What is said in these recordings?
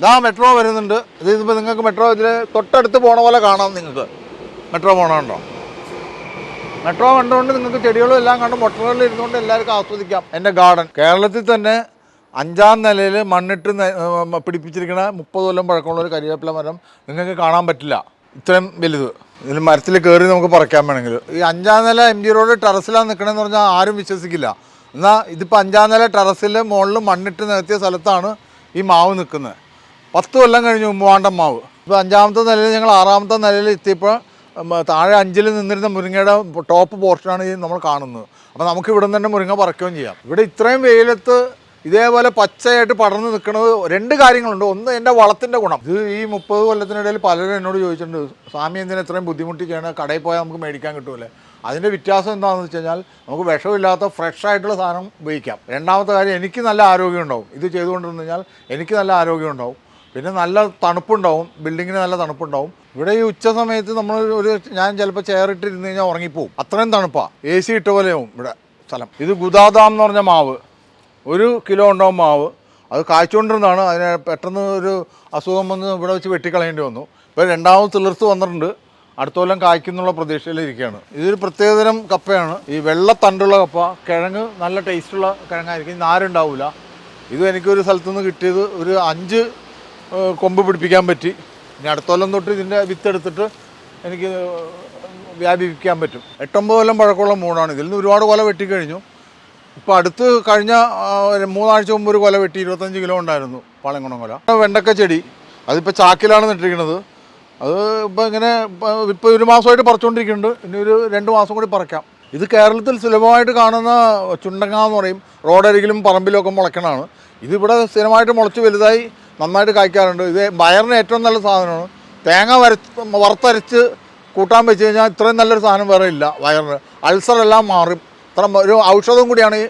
ഇതാ മെട്രോ വരുന്നുണ്ട്. ഇത് ഇതിപ്പോൾ നിങ്ങൾക്ക് മെട്രോ ഇതിൽ തൊട്ടടുത്ത് പോണ പോലെ കാണാം നിങ്ങൾക്ക്. മെട്രോ പോണുണ്ടോ മെട്രോ കണ്ടുകൊണ്ട് നിങ്ങൾക്ക് ചെടികളും എല്ലാം കണ്ട് മൊട്ടറുകളിൽ ഇരുന്നുകൊണ്ട് എല്ലാവർക്കും ആസ്വദിക്കാം. എന്റെ ഗാർഡൻ കേരളത്തിൽ തന്നെ അഞ്ചാം നിലയിൽ മണ്ണിട്ട് പിടിപ്പിച്ചിരിക്കുന്ന മുപ്പത് കൊല്ലം പഴക്കമുള്ള ഒരു കരിവേപ്പില മരം നിങ്ങൾക്ക് കാണാൻ പറ്റില്ല. ഇത്രയും വലുത്. ഇതിൽ മരത്തിൽ കയറി നമുക്ക് പറിക്കാൻ വേണമെങ്കിൽ. ഈ അഞ്ചാം നില എം ജി റോഡ് ടെറസിലാണ് നിൽക്കണമെന്ന് പറഞ്ഞാൽ ആരും വിശ്വസിക്കില്ല. എന്നാൽ ഇതിപ്പോൾ അഞ്ചാം നില ടെറസിൽ മുകളിൽ മണ്ണിട്ട് നികത്തിയ സ്ഥലത്താണ് ഈ മാവ് നിൽക്കുന്നത് പത്ത് കൊല്ലം കഴിഞ്ഞു മൂവാണ്ടം മാവ് ഇപ്പോൾ അഞ്ചാമത്തെ നിലയിൽ ഞങ്ങൾ ആറാമത്തെ നിലയിൽ എത്തിയപ്പോൾ താഴെ അഞ്ചിൽ നിന്നിരുന്ന മുരിങ്ങയുടെ ടോപ്പ് പോർഷനാണ് നമ്മൾ കാണുന്നത്. അപ്പോൾ നമുക്ക് ഇവിടെ തന്നെ മുരിങ്ങ പറിക്കുകയും ചെയ്യാം. ഇവിടെ ഇത്രയും വെയിലത്ത് ഇതേപോലെ പച്ചയായിട്ട് പടർന്ന് നിൽക്കുന്നത് രണ്ട് കാര്യങ്ങളുണ്ട്. ഒന്ന് എന്റെ വളത്തിന്റെ ഗുണം. ഇത് ഈ മുപ്പത് കൊല്ലത്തിനിടയിൽ പലരും എന്നോട് ചോദിച്ചിട്ടുണ്ട് സ്വാമി എന്തിനാ ഇത്രയും ബുദ്ധിമുട്ടി ചെയ്യണം കടയിൽ പോയാൽ നമുക്ക് മേടിക്കാൻ കിട്ടുമല്ലേ അതിന്റെ വ്യത്യാസം എന്താണെന്ന് വെച്ച് കഴിഞ്ഞാൽ നമുക്ക് വിഷമില്ലാത്ത ഫ്രഷ് ആയിട്ടുള്ള സാധനം ഉപയോഗിക്കാം. രണ്ടാമത്തെ കാര്യം എനിക്ക് നല്ല ആരോഗ്യം ഉണ്ടാവും. ഇത് ചെയ്തുകൊണ്ടിരുന്നു കഴിഞ്ഞാൽ എനിക്ക് നല്ല ആരോഗ്യം ഉണ്ടാവും. പിന്നെ നല്ല തണുപ്പുണ്ടാവും ബിൽഡിങ്ങിന് നല്ല തണുപ്പുണ്ടാവും. ഇവിടെ ഈ ഉച്ച സമയത്ത് നമ്മൾ ഒരു ഞാൻ ചിലപ്പോൾ ചെയറിട്ട് ഇരുന്ന് കഴിഞ്ഞാൽ ഉറങ്ങിപ്പോവും. അത്രയും തണുപ്പാണ് എ സി ഇട്ട പോലെയാവും ഇവിടെ സ്ഥലം. ഇത് ഗുദാദാം എന്ന് പറഞ്ഞ മാവ്. ഒരു കിലോ ഉണ്ടാവും മാവ്. അത് കായ്ച്ചുകൊണ്ടിരുന്നതാണ് അതിന് പെട്ടെന്ന് ഒരു അസുഖം വന്ന് ഇവിടെ വെച്ച് വെട്ടിക്കളയേണ്ടി വന്നു. ഇപ്പോൾ രണ്ടാമത് തിളിർത്ത് വന്നിട്ടുണ്ട്. അടുത്ത കൊല്ലം കായ്ക്കുന്നുള്ള പ്രതീക്ഷയിലിരിക്കുകയാണ് ഇതൊരു പ്രത്യേകതരം കപ്പയാണ്. ഈ വെള്ള തണ്ടുള്ള കപ്പ കിഴങ്ങ് നല്ല ടേസ്റ്റുള്ള കിഴങ്ങായിരിക്കും. നാരുണ്ടാവില്ല ഇത് എനിക്കൊരു സ്ഥലത്തുനിന്ന് കിട്ടിയത് ഒരു അഞ്ച് കൊമ്പ് പിടിപ്പിക്കാൻ പറ്റി. ഇനി അടുത്ത കൊല്ലം തൊട്ട് ഇതിന്റെ വിത്തെടുത്തിട്ട് എനിക്ക് വ്യാപിപ്പിക്കാൻ പറ്റും. എട്ടൊമ്പത് കൊല്ലം പഴക്കമുള്ള മൂടാണ് ഇതിൽ നിന്ന് ഒരുപാട് കൊല വെട്ടിക്കഴിഞ്ഞു. ഇപ്പോൾ അടുത്ത് കഴിഞ്ഞ മൂന്നാഴ്ച മുമ്പ് ഒരു കൊല വെട്ടി ഇരുപത്തഞ്ച് കിലോ ഉണ്ടായിരുന്നു പാളയംകുളം കൊല. വെണ്ടക്ക ചെടി അതിപ്പോൾ ചാക്കിലാണ് നട്ടിരിക്കുന്നത്. അത് ഇപ്പോൾ ഇങ്ങനെ ഇപ്പോൾ ഒരു മാസമായിട്ട് പറിച്ചുകൊണ്ടിരിക്കുന്നുണ്ട് ഇനി ഒരു രണ്ട് മാസം കൂടി പറിക്കാം. ഇത് കേരളത്തിൽ സുലഭമായിട്ട് കാണുന്ന ചുണ്ടങ്ങ എന്ന് പറയും. റോഡരികിലും പറമ്പിലും ഒക്കെ മുളയ്ക്കണതാണ്. ഇതിവിടെ സ്ഥിരമായിട്ട് മുളച്ച് വലുതായി നന്നായിട്ട് കായ്ക്കാറുണ്ട്. ഇത് വയറിന് ഏറ്റവും നല്ല സാധനമാണ്. തേങ്ങ വരച്ച് വറുത്തരച്ച് കൂട്ടാൻ വെച്ച് കഴിഞ്ഞാൽ ഇത്രയും നല്ലൊരു സാധനം വേറെ ഇല്ല വയറിന്. അൾസറെല്ലാം മാറും. ഇത്ര ഒരു ഔഷധം കൂടിയാണ് ഈ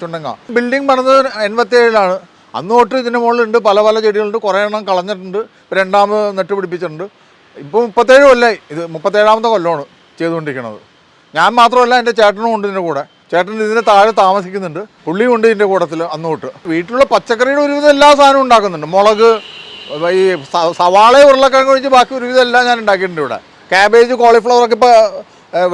ചുണ്ടങ്ങ. ബിൽഡിംഗ് പണിത് എൺപത്തി ഏഴിലാണ് അന്ന് തൊട്ട് ഇതിന്റെ മുകളിലുണ്ട്. പല പല ചെടികളുണ്ട്. കുറേ എണ്ണം കളഞ്ഞിട്ടുണ്ട്. രണ്ടാമത് നട്ട് പിടിപ്പിച്ചിട്ടുണ്ട്. ഇപ്പോൾ മുപ്പത്തേഴ് കൊല്ലമായി ഇത് മുപ്പത്തേഴാമത്തെ കൊല്ലമാണ് ചെയ്തുകൊണ്ടിരിക്കുന്നത് ഞാൻ മാത്രമല്ല എന്റെ ചേട്ടനും ഉണ്ട് ഇതിന്റെ കൂടെ. ചേട്ടൻ ഇതിന്റെ താഴെ താമസിക്കുന്നുണ്ട്. പുള്ളിയും ഉണ്ട് ഇതിന്റെ കൂട്ടത്തിൽ അന്നോട്ട് വീട്ടിലുള്ള പച്ചക്കറിയുടെ ഒരുവിധം എല്ലാ സാധനവും ഉണ്ടാക്കുന്നുണ്ട്. മുളക് ഈ സവാള ഉരുളക്കിഴങ്ങ് ഒഴിച്ച് ബാക്കി ഒരുവിധം എല്ലാം ഞാൻ ഉണ്ടാക്കിയിട്ടുണ്ട് ഇവിടെ. ക്യാബേജ് കോളിഫ്ലവർ ഒക്കെ ഇപ്പോൾ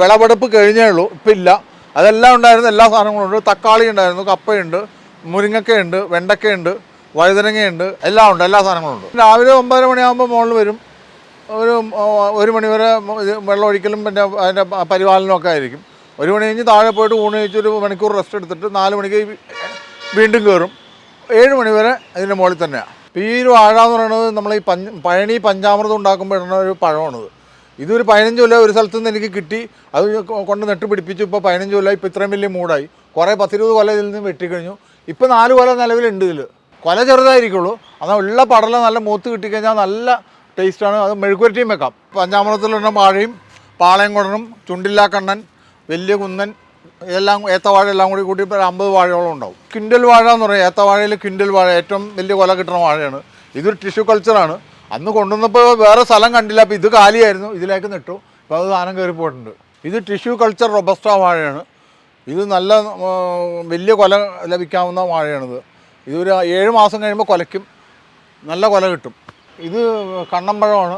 വിളവെടുപ്പ് കഴിഞ്ഞേ ഉള്ളൂ. ഇപ്പം ഇല്ല. അതെല്ലാം ഉണ്ടായിരുന്നു. എല്ലാ സാധനങ്ങളും ഉണ്ട്. തക്കാളി ഉണ്ടായിരുന്നു. കപ്പയുണ്ട്. മുരിങ്ങക്കയുണ്ട്. വെണ്ടക്കയുണ്ട്. വഴുതനങ്ങയുണ്ട്. എല്ലാം ഉണ്ട്. എല്ലാ സാധനങ്ങളും ഉണ്ട്. രാവിലെ ഒമ്പതര മണിയാകുമ്പോൾ മുകളിൽ വരും. ഒരു ഒരു മണിവരെ വെള്ളം ഒഴിക്കലും പിന്നെ അതിന്റെ പരിപാലനമൊക്കെ ആയിരിക്കും. ഒരു മണി കഴിഞ്ഞ് താഴെ പോയിട്ട് ഊണ് കഴിച്ച് ഒരു മണിക്കൂർ റെസ്റ്റ് എടുത്തിട്ട് നാല് മണിക്ക് വീണ്ടും കയറും ഏഴ് മണി വരെ ഇതിന്റെ മുകളിൽ തന്നെയാണ് ഇപ്പോൾ ഈ ഒരു വാഴ എന്ന് പറയുന്നത് നമ്മൾ ഈ പഞ്ച പഴനി പഞ്ചാമൃതം ഉണ്ടാക്കുമ്പോൾ ഇടുന്ന ഒരു പഴമാണിത്. ഇതൊരു പതിനഞ്ച് കൊല്ലം ഒരു സ്ഥലത്ത് നിന്ന് എനിക്ക് കിട്ടി. അത് കൊണ്ട് നെട്ട് പിടിപ്പിച്ചു. ഇപ്പോൾ പതിനഞ്ച് കൊല്ലം ഇപ്പോൾ ഇത്രയും വലിയ മൂടായി. കുറേ പത്തിരുപത് കൊല്ലം ഇതിൽ നിന്ന് വെട്ടിക്കഴിഞ്ഞു. ഇപ്പോൾ നാല് കൊല നിലവിലുണ്ട് ഇതിൽ കൊല ചെറുതായിരിക്കുള്ളൂ. അതാ ഉള്ള പടല നല്ല മൂത്ത് കിട്ടിക്കഴിഞ്ഞാൽ നല്ല ടേസ്റ്റാണ് അത് മെഴുക്കുവരട്ടിയും വെക്കാം. പഞ്ചാമൃതത്തിലുള്ള വാഴയും പാളയംകുടനും ചുണ്ടില്ലാ കണ്ണൻ വലിയ കുന്നൻ എല്ലാം ഏത്തവാഴ എല്ലാം കൂടി കൂട്ടി ഇപ്പോൾ അമ്പത് വാഴയോളം ഉണ്ടാവും. കിൻഡൽ വാഴ എന്ന് പറയും ഏത്തവാഴയിൽ കിൻഡൽ വാഴ ഏറ്റവും വലിയ കൊല കിട്ടുന്ന വാഴയാണ്. ഇതൊരു ടിഷ്യൂ കൾച്ചറാണ് അന്ന് കൊണ്ടുവന്നപ്പോൾ വേറെ സ്ഥലം കണ്ടില്ല. അപ്പോൾ ഇത് കാലിയായിരുന്നു. ഇതിലേക്ക് നിട്ടു. അപ്പോൾ അത് സാധനം കയറി പോയിട്ടുണ്ട് ഇത് ടിഷ്യൂ കൾച്ചർ റൊബസ്റ്റ വാഴയാണ്. ഇത് നല്ല വലിയ കൊല ലഭിക്കാവുന്ന വാഴയാണിത്. ഇതൊരു ഏഴ് മാസം കഴിയുമ്പോൾ കൊലയ്ക്കും. നല്ല കൊല കിട്ടും. ഇത് കണ്ണമ്പഴമാണ്.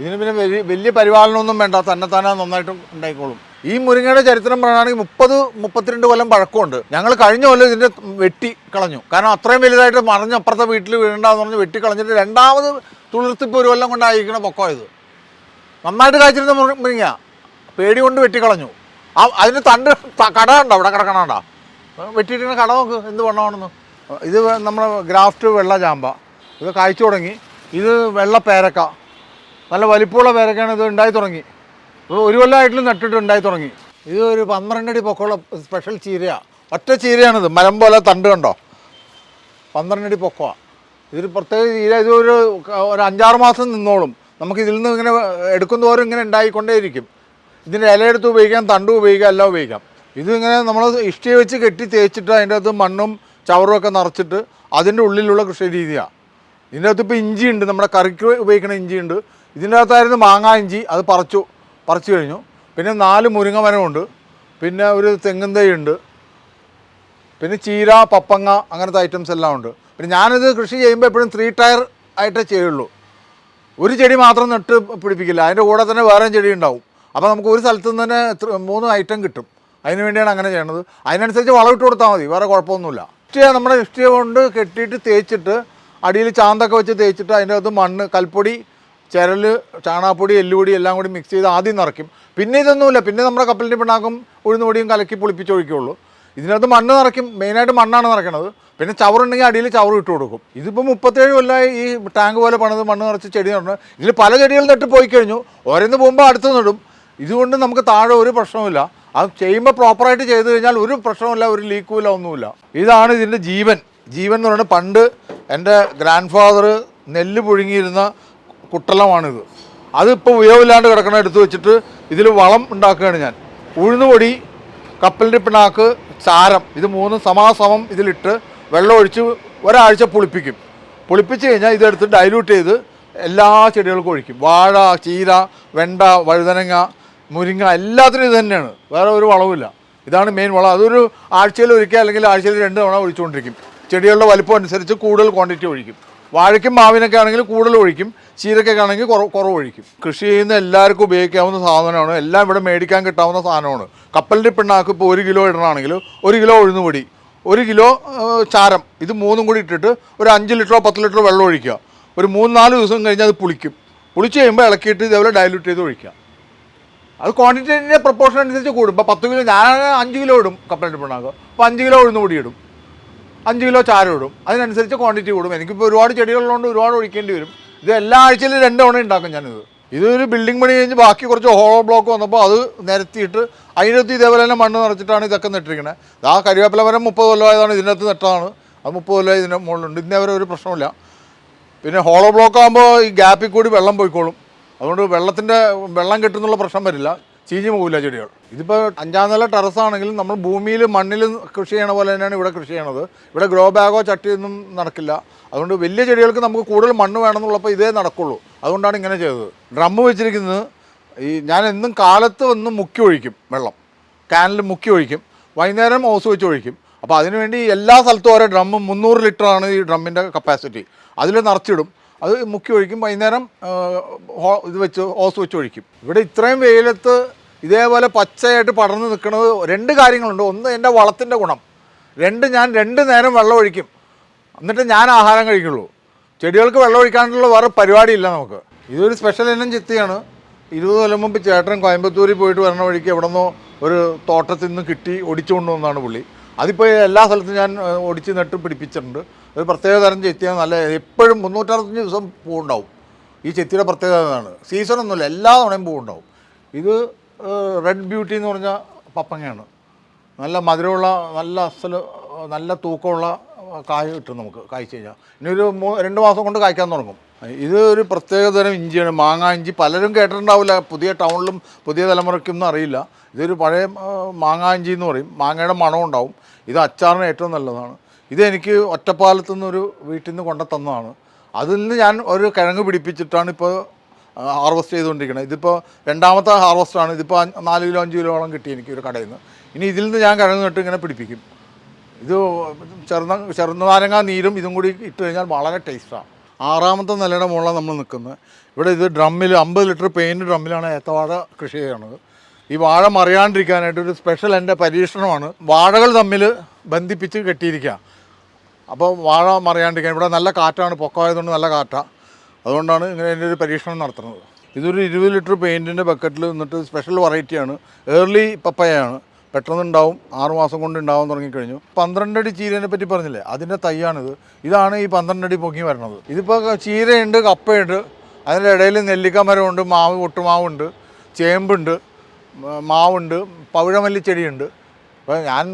ഇതിന് പിന്നെ വലിയ വലിയ പരിപാലനമൊന്നും വേണ്ട. തന്നെത്താനെ നന്നായിട്ട് ഉണ്ടായിക്കോളും. ഈ മുരിങ്ങയുടെ ചരിത്രം പറയുകയാണെങ്കിൽ മുപ്പത് മുപ്പത്തിരണ്ട് കൊല്ലം പഴക്കമുണ്ട്. ഞങ്ങൾ കഴിഞ്ഞ കൊല്ലം ഇതിന്റെ വെട്ടി കളഞ്ഞു. കാരണം അത്രയും വലുതായിട്ട് മറിഞ്ഞ് അപ്പുറത്തെ വീട്ടിൽ വീഴണ്ടെന്ന് പറഞ്ഞ് വെട്ടി കളഞ്ഞിട്ട് രണ്ടാമത് തുളിർത്തിപ്പോൾ ഒരു കൊല്ലം കൊണ്ടായിരിക്കണ പൊക്കം ഇത്. നന്നായിട്ട് കായ്ച്ചിരുന്ന മുരി- മുരിങ്ങ. പേടി കൊണ്ട് വെട്ടിക്കളഞ്ഞു ആ അതിന് തണ്ട് കട ഉണ്ടോ അവിടെ? കിടക്കണണ്ട വെട്ടിയിട്ടിങ്ങനെ കട നോക്ക്. എന്ത് വണ്ണമാണെന്ന്. ഇത് നമ്മുടെ ഗ്രാഫ്റ്റ് വെള്ള ചാമ്പ. ഇത് കായ്ച്ചു തുടങ്ങി. ഇത് വെള്ള പേരക്ക. നല്ല വലിപ്പമുള്ള പേരക്കയാണ് ഇത് ഉണ്ടായി തുടങ്ങി. ഒരു കൊല്ലമായിട്ടും നട്ടിട്ട് ഉണ്ടായി തുടങ്ങി. ഇത് ഒരു പന്ത്രണ്ടടി പൊക്കമുള്ള സ്പെഷ്യൽ ചീരയാണ് ഒറ്റ ചീരയാണിത്. മരം പോലെ തണ്ട് കണ്ടോ? പന്ത്രണ്ടടി പൊക്കമാണ് ഇതൊരു പ്രത്യേക ചീര. ഇത് ഒരു ഒരു അഞ്ചാറ് മാസം നിന്നോളും. നമുക്ക് ഇതിൽ നിന്ന് ഇങ്ങനെ എടുക്കും തോറും ഇങ്ങനെ ഉണ്ടായിക്കൊണ്ടേയിരിക്കും. ഇതിന്റെ ഇലയെടുത്ത് ഉപയോഗിക്കാം തണ്ട് ഉപയോഗിക്കാം എല്ലാം ഉപയോഗിക്കാം. ഇതിങ്ങനെ നമ്മൾ ഇഷ്ടി വെച്ച് കെട്ടി തേച്ചിട്ട് അതിന്റെ അകത്ത് മണ്ണും ചവറും ഒക്കെ നിറച്ചിട്ട് അതിന്റെ ഉള്ളിലുള്ള കൃഷി രീതിയാണ് ഇതിന്റെ അകത്ത് ഇപ്പോൾ ഇഞ്ചി ഉണ്ട് നമ്മുടെ കറിക്ക് ഉപയോഗിക്കുന്ന ഇഞ്ചി ഉണ്ട് ഇതിന്റെ അകത്തായിരുന്നു മാങ്ങാ ഇഞ്ചി. അത് പറിച്ചു. പറിച്ചു കഴിഞ്ഞു. പിന്നെ നാല് മുരിങ്ങ മരമുണ്ട്. പിന്നെ ഒരു തെങ്ങും തൈയുണ്ട് പിന്നെ ചീര പപ്പങ്ങ അങ്ങനത്തെ ഐറ്റംസ് എല്ലാം ഉണ്ട്. പിന്നെ ഞാനിത് കൃഷി ചെയ്യുമ്പോൾ എപ്പോഴും ത്രീ ടയർ ആയിട്ടേ ചെയ്യുള്ളൂ. ഒരു ചെടി മാത്രം നട്ട് പിടിപ്പിക്കില്ല. അതിന്റെ കൂടെ തന്നെ വേറെയും ചെടി ഉണ്ടാവും. അപ്പോൾ നമുക്ക് ഒരു സ്ഥലത്തു നിന്ന് തന്നെ മൂന്ന് ഐറ്റം കിട്ടും. അതിന് വേണ്ടിയാണ് അങ്ങനെ ചെയ്യണത്. അതിനനുസരിച്ച് വളവിട്ട് കൊടുത്താൽ മതി. വേറെ കുഴപ്പമൊന്നുമില്ല. ഇഷ്ടിക നമ്മുടെ ഇഷ്ടിക കൊണ്ട് കെട്ടിയിട്ട് തേച്ചിട്ട് അടിയിൽ ചാന്തൊക്കെ വെച്ച് തേച്ചിട്ട് അതിന്റെ അകത്ത് മണ്ണ് കൽപ്പൊടി ചിരൽ ചാണാപ്പൊടി എല്ലുപൊടി എല്ലാം കൂടി മിക്സ് ചെയ്ത് ആദ്യം നിറയ്ക്കും. പിന്നെ ഇതൊന്നുമില്ല. പിന്നെ നമ്മുടെ കപ്പലിന്റെ പിണ്ണാക്കും ഉഴുന്നുപൊടിയും കലക്കി പൊളിപ്പിച്ച് ഒഴിക്കുള്ളൂ ഇതിനകത്ത് മണ്ണ് നിറയ്ക്കും. മെയിനായിട്ട് മണ്ണാണ് നിറയ്ക്കണത്. പിന്നെ ചവറുണ്ടെങ്കിൽ അടിയിൽ ചവറ് ഇട്ട് കൊടുക്കും. ഇതിപ്പോൾ മുപ്പത്തേഴ് കൊല്ലമായി ഈ ടാങ്ക് പോലെ പണിത് മണ്ണ് നിറച്ച് ചെടി നടണം ഇതിൽ പല ചെടികൾ നട്ട് പോയി കഴിഞ്ഞു. ഓരോന്ന് പോകുമ്പോൾ അടുത്ത് നടും. ഇതുകൊണ്ട് നമുക്ക് താഴെ ഒരു പ്രശ്നവുമില്ല. അത് ചെയ്യുമ്പോൾ പ്രോപ്പറായിട്ട് ചെയ്ത് കഴിഞ്ഞാൽ ഒരു പ്രശ്നമില്ല ഒരു ലീക്കുമില്ല ഒന്നുമില്ല. ഇതാണ് ഇതിന്റെ ജീവൻ. ജീവൻ എന്ന് പറയുന്നത് പണ്ട് എന്റെ ഗ്രാൻഡ് ഫാദർ നെല്ല് പുഴുങ്ങിയിരുന്ന കുട്ടലമാണിത്. അതിപ്പോൾ ഉപയോഗമില്ലാണ്ട് കിടക്കണ എടുത്ത് വെച്ചിട്ട് ഇതിൽ വളം ഉണ്ടാക്കുകയാണ് ഞാൻ. ഉഴുന്നുപൊടി കപ്പലിന്റെ പിണ്ണാക്ക് ചാരം ഇത് മൂന്നും സമാസമം ഇതിലിട്ട് വെള്ളം ഒഴിച്ച് ഒരാഴ്ച പുളിപ്പിക്കും. പുളിപ്പിച്ച് കഴിഞ്ഞാൽ ഇതെടുത്ത് ഡൈല്യൂട്ട് ചെയ്ത് എല്ലാ ചെടികൾക്കും ഒഴിക്കും. വാഴ ചീര വെണ്ട വഴുതനങ്ങ മുരിങ്ങ എല്ലാത്തിനും ഇത് തന്നെയാണ്. വേറെ ഒരു വളവുമില്ല. ഇതാണ് മെയിൻ വളം. അതൊരു ആഴ്ചയിൽ ഒരിക്കൽ അല്ലെങ്കിൽ ആഴ്ചയിൽ രണ്ട് തവണ ഒഴിച്ചുകൊണ്ടിരിക്കും. ചെടികളുടെ വലിപ്പം അനുസരിച്ച് കൂടുതൽ ക്വാണ്ടിറ്റി ഒഴിക്കും. വാഴയ്ക്കും മാവിനൊക്കെ ആണെങ്കിൽ കൂടുതൽ ഒഴിക്കും. ചീരക്കൊക്കെ ആണെങ്കിൽ കുറവ് കുറവൊഴിക്കും. കൃഷി ചെയ്യുന്ന എല്ലാവർക്കും ഉപയോഗിക്കാവുന്ന സാധനമാണ്. എല്ലാം ഇവിടെ മേടിക്കാൻ കിട്ടാവുന്ന സാധനമാണ്. കപ്പലിന്റെ പിണ്ണാക്ക് ഇപ്പോൾ ഒരു കിലോ ഇടണമെങ്കിൽ ഒരു കിലോ ഉഴുന്നുപൊടി ഒരു കിലോ ചാരം ഇത് മൂന്നും കൂടി ഇട്ടിട്ട് ഒരു അഞ്ച് ലിറ്ററോ പത്ത് ലിറ്ററോ വെള്ളം ഒഴിക്കുക. ഒരു മൂന്ന് നാല് ദിവസം കഴിഞ്ഞാൽ അത് പുളിക്കും. പുളിച്ച് കഴിയുമ്പോൾ ഇളക്കിയിട്ട് ഇതേപോലെ ഡയലൂട്ട് ചെയ്ത് ഒഴിക്കുക. അത് ക്വാണ്ടിറ്റീന്റെ പ്രപ്പോർഷൻ അനുസരിച്ച് കൂടും. ഇപ്പോൾ പത്ത് കിലോ ഞാൻ അഞ്ച് കിലോ ഇടും കപ്പലിന്റെ പിണ്ണാക്ക് അപ്പോൾ അഞ്ച് കിലോ ഉഴുന്നുപൊടി ഇടും. അഞ്ച് കിലോ ചാരം ഇടും. അതിനനുസരിച്ച് ക്വാണ്ടിറ്റി കൂടും. എനിക്കിപ്പോൾ ഒരുപാട് ചെടികളുള്ളതുകൊണ്ട് ഒരുപാട് ഒഴിക്കേണ്ടി വരും. ഇത് എല്ലാ ആഴ്ചയിലും രണ്ട് തവണ ഉണ്ടാക്കും ഞാനിത്. ഇതൊരു ബിൽഡിംഗ് പണി കഴിഞ്ഞ് ബാക്കി കുറച്ച് ഹോളോ ബ്ലോക്ക് വന്നപ്പോൾ അത് നിരത്തിയിട്ട് അതിനകത്ത് ഇതേപോലെ തന്നെ മണ്ണ് നിറച്ചിട്ടാണ് ഇതൊക്കെ നട്ടിരിക്കുന്നത് ആ കരിവേപ്പില മരം മുപ്പത് കൊല്ലമായതാണ് ഇതിനകത്ത് നട്ടതാണ്. അത് മുപ്പത് കൊല്ലമായി ഇതിന്റെ മുകളിലുണ്ട്. ഇതിനെ വരെ ഒരു പ്രശ്നമില്ല പിന്നെ ഹോളോ ബ്ലോക്ക് ആകുമ്പോൾ ഈ ഗ്യാപ്പിൽ കൂടി വെള്ളം പോയിക്കോളും. അതുകൊണ്ട് വെള്ളത്തിന്റെ വെള്ളം കിട്ടുന്നുള്ള പ്രശ്നം വരില്ല. ചീഞ്ഞു പോകില്ല ചെടികൾ. ഇതിപ്പോൾ അഞ്ചാം നില ടെറസ് ആണെങ്കിലും നമ്മൾ ഭൂമിയിൽ മണ്ണിൽ കൃഷി ചെയ്യണ പോലെ തന്നെയാണ് ഇവിടെ കൃഷി ചെയ്യണത്. ഇവിടെ ഗ്രോ ബാഗോ ചട്ടിയൊന്നും നടക്കില്ല. അതുകൊണ്ട് വലിയ ചെടികൾക്ക് നമുക്ക് കൂടുതൽ മണ്ണ് വേണമെന്നുള്ളപ്പോൾ ഇതേ നടക്കുള്ളൂ. അതുകൊണ്ടാണ് ഇങ്ങനെ ചെയ്തത്. ഡ്രമ്മ് വെച്ചിരിക്കുന്നത് ഈ ഞാൻ എന്നും കാലത്ത് വന്ന് മുക്കി ഒഴിക്കും വെള്ളം. ക്യാനിൽ മുക്കി ഒഴിക്കും. വൈകുന്നേരം ഓസ് വെച്ച് ഒഴിക്കും. അപ്പോൾ അതിനുവേണ്ടി എല്ലാ സ്ഥലത്തും ഓരോ ഡ്രമ്മ് മുന്നൂറ് ലിറ്ററാണ് ഈ ഡ്രമ്മിന്റെ കപ്പാസിറ്റി അതിൽ നിറച്ചിടും. അത് മുക്കി ഒഴിക്കും. വൈകുന്നേരം ഇത് വെച്ച് ഓസ് വെച്ച് ഒഴിക്കും. ഇവിടെ ഇത്രയും വെയിലത്ത് ഇതേപോലെ പച്ചയായിട്ട് പടർന്ന് നിൽക്കുന്നത് രണ്ട് കാര്യങ്ങളുണ്ട്. ഒന്ന് എന്റെ വളത്തിന്റെ ഗുണം. രണ്ട് ഞാൻ രണ്ട് നേരം വെള്ളം ഒഴിക്കും. എന്നിട്ട് ഞാൻ ആഹാരം കഴിക്കുള്ളൂ. ചെടികൾക്ക് വെള്ളം ഒഴിക്കാനുള്ള വേറെ പരിപാടിയില്ല നമുക്ക്. ഇതൊരു സ്പെഷ്യൽ ഇനം ചിത്തിയാണ്. ഇരുപത് കൊല്ലം മുമ്പ് ചേട്ടൻ കോയമ്പത്തൂരിൽ പോയിട്ട് വരണ വഴിക്ക് എവിടെ നിന്നോ ഒരു തോട്ടത്തിൽ നിന്ന് കിട്ടി ഒടിച്ചു കൊണ്ടുവന്നാണ് പുള്ളി. അതിപ്പോൾ എല്ലാ സ്ഥലത്തും ഞാൻ ഒടിച്ച് നട്ട് പിടിപ്പിച്ചിട്ടുണ്ട്. ഒരു പ്രത്യേക തരം ചെത്തിയാണ്. നല്ല എപ്പോഴും മുന്നൂറ്ററുപത്തഞ്ച് ദിവസം പൂവുണ്ടാവും. ഈ ചെത്തിയുടെ പ്രത്യേകത സീസൺ സീസണൊന്നുമില്ല എല്ലാ തവണയും പൂവുണ്ടാവും. ഇത് റെഡ് ബ്യൂട്ടി എന്ന് പറഞ്ഞ പപ്പങ്ങയാണ്. നല്ല മധുരമുള്ള നല്ല അസൽ നല്ല തൂക്കമുള്ള കായ് കിട്ടും നമുക്ക് കായ്ച്ചു കഴിഞ്ഞാൽ ഇനി ഒരു രണ്ട് മാസം കൊണ്ട് കായ്ക്കാൻ തുടങ്ങും. ഇത് ഒരു പ്രത്യേക തരം ഇഞ്ചിയാണ്. മാങ്ങ ഇഞ്ചി പലരും കേട്ടിട്ടുണ്ടാവില്ല. പുതിയ ടൗണിലും പുതിയ തലമുറയ്ക്കൊന്നും അറിയില്ല. ഇതൊരു പഴയ മാങ്ങ ഇഞ്ചി എന്ന് പറയും. മാങ്ങയുടെ മണം ഉണ്ടാവും. ഇത് അച്ചാറിന് ഏറ്റവും നല്ലതാണ്. ഇത് എനിക്ക് ഒറ്റപ്പാലത്തു നിന്നൊരു വീട്ടിൽ നിന്ന് കൊണ്ടു തന്നതാണ് അതിൽ നിന്ന് ഞാൻ ഒരു കിഴങ്ങ് പിടിപ്പിച്ചിട്ടാണ് ഇപ്പോൾ ഹാർവസ്റ്റ് ചെയ്തുകൊണ്ടിരിക്കുന്നത് ഇതിപ്പോൾ രണ്ടാമത്തെ ഹാർവസ്റ്റാണ് ഇതിപ്പോൾ നാല് കിലോ അഞ്ച് കിലോളം കിട്ടി എനിക്ക് ഒരു കടയിൽ നിന്ന് ഇനി ഇതിൽ നിന്ന് ഞാൻ കിഴങ്ങ് നട്ട് ഇങ്ങനെ പിടിപ്പിക്കും. ഇത് ചെറുന ചെറുനാരങ്ങ നീരും ഇതും കൂടി ഇട്ട് കഴിഞ്ഞാൽ വളരെ ടേസ്റ്റാണ് ആറാമത്തെ നിലയുടെ മുകളിലാണ് നമ്മൾ നിൽക്കുന്നത്. ഇവിടെ ഇത് ഡ്രമ്മിൽ അമ്പത് ലിറ്റർ പെയിന്റ് ഡ്രമ്മിലാണ് ഏത്തവാഴ കൃഷി ചെയ്യണത് ഈ വാഴ മറിയാണ്ടിരിക്കാനായിട്ട് ഒരു സ്പെഷ്യൽ എന്റെ പരീക്ഷണമാണ്. വാഴകൾ തമ്മിൽ ബന്ധിപ്പിച്ച് കെട്ടിയിരിക്കുക അപ്പോൾ വാഴ മറിയാണ്ടിരിക്കാൻ. ഇവിടെ നല്ല കാറ്റാണ്. പൊക്കമായതുകൊണ്ട് നല്ല കാറ്റാണ് അതുകൊണ്ടാണ് ഇങ്ങനെ എന്റെ ഒരു പരീക്ഷണം നടത്തുന്നത്. ഇതൊരു ഇരുപത് ലിറ്റർ പെയിന്റിന്റെ ബക്കറ്റിൽ നിന്നിട്ട് സ്പെഷ്യൽ വെറൈറ്റിയാണ് ഏർലി പപ്പയാണ് പെട്ടെന്ന് ഉണ്ടാവും ആറ് മാസം കൊണ്ട് ഉണ്ടാവാൻ തുടങ്ങിക്കഴിഞ്ഞു. പന്ത്രണ്ടടി ചീരേനെ പറ്റി പറഞ്ഞില്ലേ? അതിന്റെ തൈയാണിത്. ഇതാണ് ഈ പന്ത്രണ്ടടി പൊങ്ങി വരണത്. ഇതിപ്പോൾ ചീരയുണ്ട് കപ്പയുണ്ട്. അതിന്റെ ഇടയിൽ നെല്ലിക്ക മരമുണ്ട് മാവ് ഒട്ടുമാവുണ്ട് ചേമ്പുണ്ട് മാവുണ്ട് പവിഴമല്ലി ചെടിയുണ്ട്. അപ്പോൾ ഞാൻ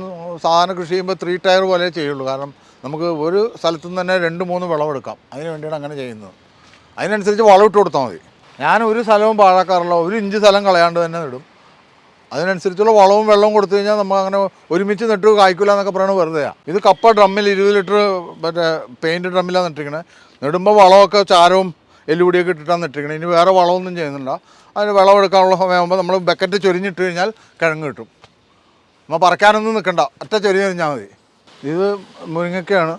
സാധാരണ കൃഷി ചെയ്യുമ്പോൾ ത്രീ ടയർ പോലെ ചെയ്യുള്ളൂ. കാരണം നമുക്ക് ഒരു സ്ഥലത്തു നിന്ന് തന്നെ രണ്ട് മൂന്ന് വിളവെടുക്കാം. അതിന് വേണ്ടിയാണ് അങ്ങനെ ചെയ്യുന്നത്. അതിനനുസരിച്ച് വളമിട്ട് കൊടുത്താൽ മതി. ഞാൻ ഒരു സ്ഥലവും പാഴാക്കാറില്ല. ഒരു ഇഞ്ച് സ്ഥലം കളയാണ്ട് തന്നെ നടും. അതിനനുസരിച്ചുള്ള വളവും വെള്ളവും കൊടുത്തു കഴിഞ്ഞാൽ നമ്മൾ അങ്ങനെ ഒരുമിച്ച് നട്ട് കായ്ക്കില്ല എന്നൊക്കെ പറയുന്നത് വെറുതെയാണ് ഇത് കപ്പ ഡ്രമ്മിൽ ഇരുപത് ലിറ്റർ മറ്റേ പെയിന്റ് ഡ്രമ്മിലാണ് നട്ടിരിക്കണത് നെടുമ്പോൾ വളമൊക്കെ ചാരവും എല്ലുപൊടിയൊക്കെ ഇട്ടിട്ടാണ് നട്ടിരിക്കണത് ഇനി വേറെ വളമൊന്നും ചെയ്യുന്നില്ല. അതിന് വിളവെടുക്കാനുള്ള സമയമാകുമ്പോൾ നമ്മൾ ബക്കറ്റ് ചൊരിഞ്ഞിട്ട് കഴിഞ്ഞാൽ കിഴങ്ങ് കിട്ടും. നമ്മൾ പറക്കാനൊന്നും നിൽക്കണ്ട. ഒറ്റ ചൊരിഞ്ഞ് കഴിഞ്ഞാൽ മതി. ഇത് മുരിങ്ങയ്ക്കയാണ്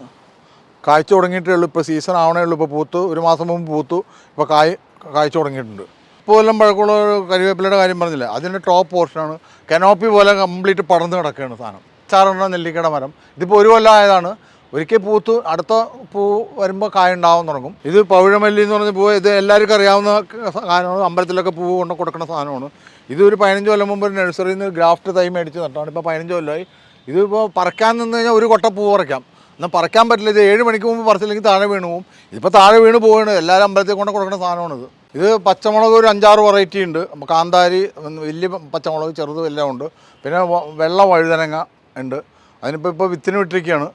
കായ്ച്ചു തുടങ്ങിയിട്ടേ ഉള്ളൂ. ഇപ്പോൾ സീസൺ ആവണേ ഉള്ളൂ. ഇപ്പോൾ പൂത്തു. ഒരു മാസം മുമ്പ് പൂത്തു. ഇപ്പോൾ കായ് കായ്ച്ചു തുടങ്ങിയിട്ടുണ്ട്. ഇപ്പോൾ എല്ലാം പഴക്കമുള്ള കരിവേപ്പിലയുടെ കാര്യം പറഞ്ഞില്ല? അതിന്റെ ടോപ്പ് പോർഷനാണ് കനോപ്പി പോലെ കംപ്ലീറ്റ് പടർന്ന് കിടക്കുകയാണ് സാധനം. ചാറെണ്ണ നെല്ലിക്കയുടെ മരം. ഇതിപ്പോൾ ഒരു കൊല്ലം ആയതാണ്. ഒരിക്കൽ പൂത്തു. അടുത്ത പൂ വരുമ്പോൾ കായ ഉണ്ടാവാൻ തുടങ്ങും. ഇത് പവിഴമല്ലി എന്ന് പറഞ്ഞ പൂ ഇത് എല്ലാവർക്കും അറിയാവുന്ന സാധനമാണ്. അമ്പലത്തിലൊക്കെ പൂ കൊണ്ട് കൊടുക്കുന്ന സാധനമാണ്. ഇത് ഒരു പതിനഞ്ച് കൊല്ലം മുമ്പ് ഒരു നഴ്സറിയിൽ നിന്ന് ഗ്രാഫ്റ്റ് തൈ മേടിച്ച് നട്ടാണ് ഇപ്പോൾ പതിനഞ്ച് കൊല്ലമായി ഇതിപ്പോൾ പറക്കാൻ നിന്ന് കഴിഞ്ഞാൽ ഒരു കൊട്ട പൂ പറിക്കാം. എന്നാൽ പറിക്കാൻ പറ്റില്ല. ഇത് ഏഴ് മണിക്ക് മുമ്പ് പറിച്ചില്ലെങ്കിൽ താഴെ വീണ് പോകും. ഇതിപ്പോൾ താഴെ വീണ് പോവുകയാണ് എല്ലാവരും അമ്പലത്തിൽ കൊണ്ട് കൊടുക്കുന്ന സാധനമാണിത്. ഇത് പച്ചമുളക് ഒരു അഞ്ചാറ് വെറൈറ്റി ഉണ്ട്. കാന്താരി വലിയ പച്ചമുളക് ചെറുതും എല്ലാം ഉണ്ട്. പിന്നെ വെള്ള വഴുതനങ്ങ ഉണ്ട്. അതിനിപ്പോൾ ഇപ്പോൾ വിത്തിന് വിട്ടിരിക്കുകയാണ്.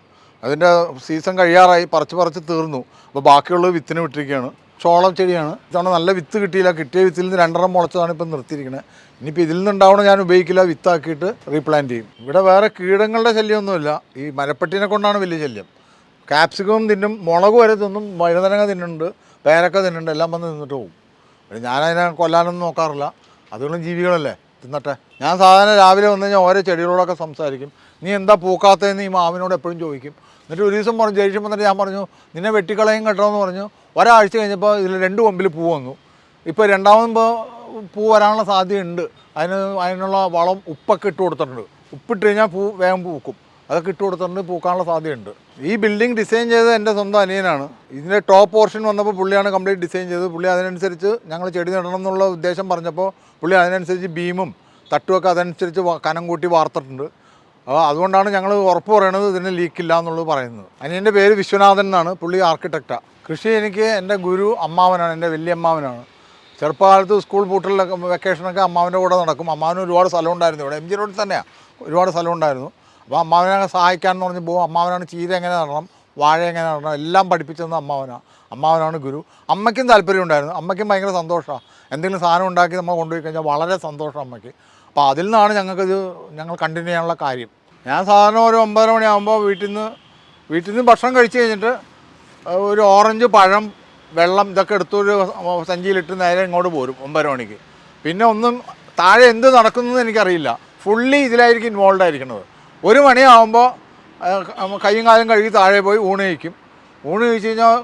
അതിന്റെ സീസൺ കഴിയാറായി. പറിച്ച് പറിച്ച് തീർന്നു. അപ്പോൾ ബാക്കിയുള്ളത് വിത്തിന് വിട്ടിരിക്കുകയാണ്. ചോളം ചെടിയാണ്. ഇതവണ നല്ല വിത്ത് കിട്ടിയില്ല. കിട്ടിയ വിത്തിൽ നിന്ന് രണ്ടെണ്ണം മുളച്ചതാണ് ഇപ്പം നിർത്തിയിരിക്കുന്നത് ഇനിയിപ്പോൾ ഇതിൽ നിന്നുണ്ടാവണം ഞാൻ ഉപയോഗിക്കില്ല. വിത്താക്കിയിട്ട് റീപ്ലാന്റ് ചെയ്യും. ഇവിടെ വേറെ കീടങ്ങളുടെ ശല്യമൊന്നുമില്ല. ഈ മരപ്പെട്ടിനെ കൊണ്ടാണ് വലിയ ശല്യം. ക്യാപ്സിക്കം തിന്നും മുളക് വരെ തിന്നും വഴുതനങ്ങ തിന്നുന്നുണ്ട് പേരക്ക തിന്നുന്നുണ്ട് എല്ലാം വന്ന് തിന്നിട്ട് പോകും. ഞാനതിനെ കൊല്ലാനൊന്നും നോക്കാറില്ല. അതുകളും ജീവികളല്ലേ. തിന്നട്ടെ. ഞാൻ സാധാരണ രാവിലെ വന്നു കഴിഞ്ഞാൽ ഓരോ ചെടികളോടൊക്കെ സംസാരിക്കും. നീ എന്താ പൂക്കാത്തതെന്ന് ഈ മാവിനോട് എപ്പോഴും ചോദിക്കും. എന്നിട്ട് ഒരു ദിവസം പറഞ്ഞു ദേഷ്യം വന്നിട്ട് ഞാൻ പറഞ്ഞു നിന്നെ വെട്ടിക്കളയും കേട്ടോ എന്ന് പറഞ്ഞു. ഒരാഴ്ച കഴിഞ്ഞപ്പോൾ ഇതിൽ രണ്ട് കൊമ്പിൽ പൂ വന്നു. ഇപ്പോൾ രണ്ടാമത് പൂ വരാനുള്ള സാധ്യതയുണ്ട്. അതിന് അതിനുള്ള വളം ഉപ്പൊക്കെ ഇട്ട് കൊടുത്തിട്ടുണ്ട്. ഉപ്പിട്ട് കഴിഞ്ഞാൽ പൂ വേഗം പൂക്കും. അതൊക്കെ ഇട്ട് കൊടുത്തിട്ടുണ്ട് പൂക്കാനുള്ള സാധ്യതയുണ്ട്. ഈ ബിൽഡിംഗ് ഡിസൈൻ ചെയ്തത് എന്റെ സ്വന്തം അനിയനാണ്. ഇതിന്റെ ടോപ്പ് പോർഷൻ വന്നപ്പോൾ പുള്ളിയാണ് കംപ്ലീറ്റ് ഡിസൈൻ ചെയ്തത്. പുള്ളി അതിനനുസരിച്ച് ഞങ്ങൾ ചെടി നടണം എന്നുള്ള ഉദ്ദേശം പറഞ്ഞപ്പോൾ പുള്ളി അതിനനുസരിച്ച് ബീമും തട്ടുമൊക്കെ അതനുസരിച്ച് കനം കൂട്ടി വാർത്തിട്ടുണ്ട്. അപ്പോൾ അതുകൊണ്ടാണ് ഞങ്ങൾ ഉറപ്പ് പറയണത് ഇതിന് ലീക്കില്ല എന്നുള്ളത് പറയുന്നത്. അനിയന്റെ പേര് വിശ്വനാഥൻ എന്നാണ് പുള്ളി ആർക്കിടെക്റ്റാണ് കൃഷി എനിക്ക് എന്റെ ഗുരു അമ്മാവനാണ് എന്റെ വലിയ അമ്മാവനാണ്. ചെറുപ്പകാലത്ത് സ്കൂൾ പൂട്ടലിലൊക്കെ വെക്കേഷനൊക്കെ അമ്മാവന്റെ കൂടെ നടക്കും. അമ്മാവന് ഒരുപാട് സ്ഥലം ഉണ്ടായിരുന്നു. ഇവിടെ എം ജി റോഡിൽ തന്നെയാണ് ഒരുപാട് സ്ഥലം ഉണ്ടായിരുന്നു. അപ്പോൾ അമ്മാവനെ സഹായിക്കാൻ എന്ന് പറഞ്ഞ് പോകും. അമ്മാവനാണ് ചീര എങ്ങനെ നടണം വാഴ എങ്ങനെ നടണം എല്ലാം പഠിപ്പിച്ചത് അമ്മാവനാണ് അമ്മാവനാണ് ഗുരു. അമ്മയ്ക്കും താല്പര്യം ഉണ്ടായിരുന്നു. അമ്മയ്ക്കും ഭയങ്കര സന്തോഷമാണ്. എന്തെങ്കിലും സാധനം ഉണ്ടാക്കി നമ്മൾ കൊണ്ടുപോയി കഴിഞ്ഞാൽ വളരെ സന്തോഷം അമ്മയ്ക്ക്. അപ്പോൾ അതിൽ നിന്നാണ് ഞങ്ങൾക്കിത് ഞങ്ങൾ കണ്ടിന്യൂ ചെയ്യാനുള്ള കാര്യം. ഞാൻ സാധാരണ ഒരു ഒമ്പതര മണിയാകുമ്പോൾ വീട്ടിൽ നിന്ന് വീട്ടിൽ നിന്ന് ഭക്ഷണം കഴിച്ച് കഴിഞ്ഞിട്ട് ഒരു ഓറഞ്ച് പഴം വെള്ളം ഇതൊക്കെ എടുത്തൊരു സഞ്ചിയിലിട്ട് നേരെ ഇങ്ങോട്ട് പോരും ഒമ്പതര മണിക്ക്. പിന്നെ ഒന്നും താഴെ എന്ത് നടക്കുന്നതെന്ന് എനിക്കറിയില്ല. ഫുള്ളി ഇതിലായിരിക്കും ഇൻവോൾവ് ആയിരിക്കുന്നത്. ഒരു മണിയാകുമ്പോൾ കൈയും കാലും കഴുകി താഴെ പോയി ഊണ് കഴിക്കും. ഊണ് കഴിച്ച് കഴിഞ്ഞാൽ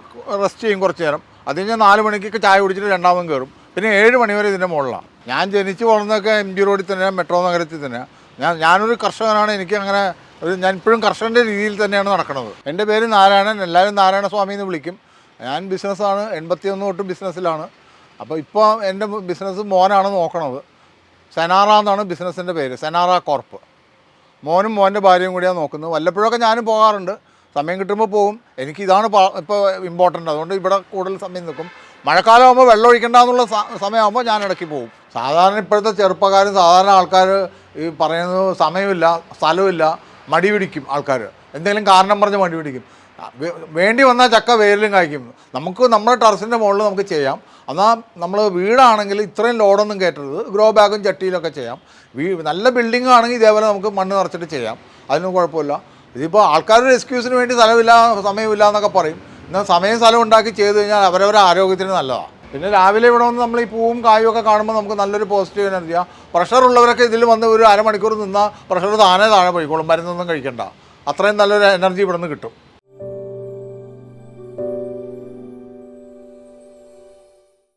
റെസ്റ്റ് ചെയ്യും കുറച്ച് നേരം. അത് കഴിഞ്ഞാൽ നാല് മണിക്കൊക്കെ ചായ കുടിച്ചിട്ട് രണ്ടാമതും കയറും. പിന്നെ ഏഴ് മണി വരെ ഇതിന്റെ മുകളിലാണ്. ഞാൻ ജനിച്ച് വളർന്നൊക്കെ എം ജി റോഡിൽ തന്നെ മെട്രോ നഗരത്തിൽ തന്നെയാണ് ഞാൻ ഞാനൊരു കർഷകനാണ്. എനിക്ക് അങ്ങനെ ഒരു ഞാൻ ഇപ്പോഴും കർഷകന്റെ രീതിയിൽ തന്നെയാണ് നടക്കുന്നത്. എന്റെ പേര് നാരായണൻ. എല്ലാവരും നാരായണ സ്വാമി എന്ന് വിളിക്കും. ഞാൻ ബിസിനസ്സാണ്. എൺപത്തി ഒന്ന് തൊട്ട് ബിസിനസ്സിലാണ്. അപ്പോൾ ഇപ്പോൾ എന്റെ ബിസിനസ് മോനാണ് നോക്കണത്. സെനാറ എന്നാണ് ബിസിനസ്സിന്റെ പേര്. സെനാറ കോർപ്പ്. മോനും മോന്റെ ഭാര്യയും കൂടിയാണ് നോക്കുന്നത്. വല്ലപ്പോഴൊക്കെ ഞാനും പോകാറുണ്ട്. സമയം കിട്ടുമ്പോൾ പോകും എനിക്ക് ഇതാണ് ഇപ്പോൾ ഇമ്പോർട്ടന്റ് അതുകൊണ്ട് ഇവിടെ കൂടുതൽ സമയം നിൽക്കും. മഴക്കാലമാകുമ്പോൾ വെള്ളം ഒഴിക്കണ്ടെന്നുള്ള സമയമാകുമ്പോൾ ഞാൻ ഇടയ്ക്ക് പോകും സാധാരണ ഇപ്പോഴത്തെ ചെറുപ്പക്കാരും സാധാരണ ആൾക്കാർ ഈ പറയുന്നത് സമയമില്ല സ്ഥലമില്ല മടി പിടിക്കും ആൾക്കാർ എന്തെങ്കിലും കാരണം പറഞ്ഞ് മടി പിടിക്കും. വേണ്ടി വന്നാൽ ചക്ക വേരിലും കായ്ക്കും. നമുക്ക് നമ്മുടെ ടെറസിന്റെ മുകളിൽ നമുക്ക് ചെയ്യാം. എന്നാൽ നമ്മൾ വീടാണെങ്കിൽ ഇത്രയും ലോഡൊന്നും കയറ്റരുത്. ഗ്രോ ബാഗും ചട്ടിയിലൊക്കെ ചെയ്യാം. വീ നല്ല ബിൽഡിംഗ് ആണെങ്കിൽ ഇതേപോലെ നമുക്ക് മണ്ണ് നിറച്ചിട്ട് ചെയ്യാം. അതിനൊന്നും കുഴപ്പമില്ല. ഇതിപ്പോൾ ആൾക്കാരുടെ എക്സ്ക്യൂസിന് വേണ്ടി സ്ഥലമില്ല സമയമില്ല എന്നൊക്കെ പറയും. എന്നാൽ സമയം സ്ഥലം ഉണ്ടാക്കി ചെയ്തു കഴിഞ്ഞാൽ അവരവരുടെ ആരോഗ്യത്തിന് നല്ലതാണ് പിന്നെ രാവിലെ ഇവിടെ വന്ന് നമ്മൾ ഈ പൂവും കായും ഒക്കെ കാണുമ്പോൾ നമുക്ക് നല്ലൊരു പോസിറ്റീവ് എനർജിയാണ് പ്രഷർ ഉള്ളവരൊക്കെ ഇതിൽ വന്ന് ഒരു അരമണിക്കൂർ നിന്നാൽ പ്രഷർ താനേ താഴെ പോയിക്കോളും മരുന്നൊന്നും കഴിക്കണ്ട. അത്രയും നല്ലൊരു എനർജി ഇവിടെ നിന്ന് കിട്ടും.